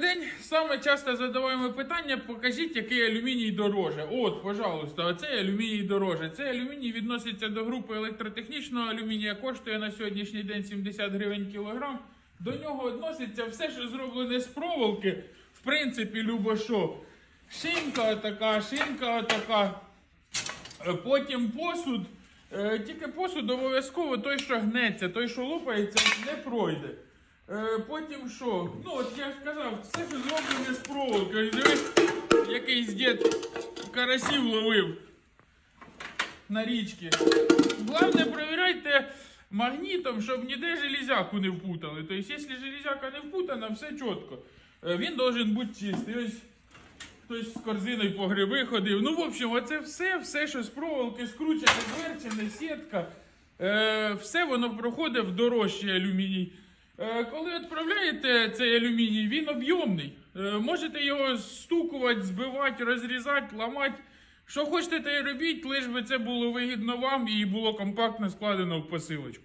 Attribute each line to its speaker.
Speaker 1: День саме часто задаваємо питання: покажіть, який алюміній дороже. От, пожалуйста, оцей алюміній дороже. Цей алюміній відноситься до групи електротехнічного алюмінія, коштує на сьогоднішній день 70 гривень кілограм. До нього відноситься все, що зроблене з проволоки. В принципі, любо що. Шинка отака, шинка отака. Е, Потім посуд. Е, Тільки посуд обов'язково той, що гнеться, той, що лопається, не пройде. Е, Потім що? Ну, от я сказав, все, що зроблене з проволокою. Дивись, якийсь дід карасів ловив на річці. Головне, перевіряйте магнітом, щоб ніде железяку не впутали. Тобто, якщо железяка не впутана, все чітко. Е, Він должен бути чистий. Ось Хтось з корзиною по гриби ходив. Ну, в общем, оце все, все, що з проволоки скручене, зверчене, сітка. Е, все воно проходить в дорожчий алюміній. Е, коли відправляєте цей алюміній, він об'ємний. Е, можете його стукувати, збивати, розрізати, ламати. Що хочете, те й робіть, лиш би це було вигідно вам і було компактно складено в посилочку.